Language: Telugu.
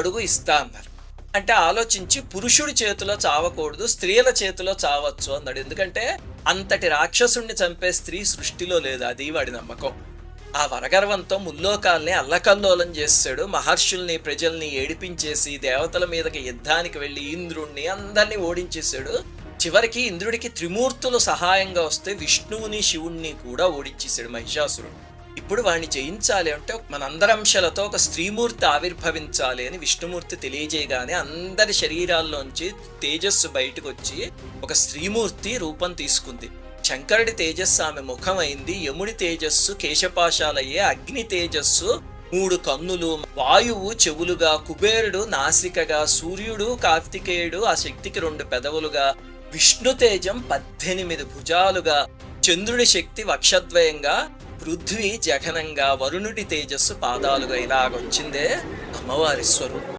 అడుగు ఇస్తా అన్నారు. అంటే ఆలోచించి పురుషుడి చేతిలో చావకూడదు స్త్రీల చేతిలో చావచ్చు అన్నాడు. ఎందుకంటే అంతటి రాక్షసుణ్ణి చంపే స్త్రీ సృష్టిలో లేదు అది వాడి నమ్మకం. ఆ వరగర్వంతో ముల్లోకాల్ని అల్లకల్లోలం చేస్తాడు మహర్షుల్ని ప్రజల్ని ఏడిపించేసి దేవతల మీదకి యుద్ధానికి వెళ్ళి ఇంద్రుణ్ణి అందరినీ ఓడించేశాడు చివరికి ఇంద్రుడికి త్రిమూర్తులు సహాయంగా వస్తే విష్ణువుని శివుణ్ణి కూడా ఓడించేశాడు మహిషాసురుడు. ఇప్పుడు వాడిని జయించాలి అంటే మనందరంశలతో ఒక స్త్రీమూర్తి ఆవిర్భవించాలి అని విష్ణుమూర్తి తెలియజేయగానే అందరి శరీరాల్లోంచి తేజస్సు బయటకు వచ్చి ఒక స్త్రీమూర్తి రూపం తీసుకుంది. శంకరుడి తేజస్సు ఆమె ముఖమైంది యముడి తేజస్సు కేశపాశాలయ్యే అగ్ని తేజస్సు మూడు కన్నులు వాయువు చెవులుగా కుబేరుడు నాసికగా సూర్యుడు కార్తికేయుడు ఆ శక్తికి రెండు పెదవులుగా విష్ణు తేజం పద్దెనిమిది భుజాలుగా చంద్రుడి శక్తి వక్షద్వయంగా పృథ్వీ జఘనంగా వరుణుడి తేజస్సు పాదాలుగా ఇలాగొచ్చిందే అమ్మవారి స్వరూపం.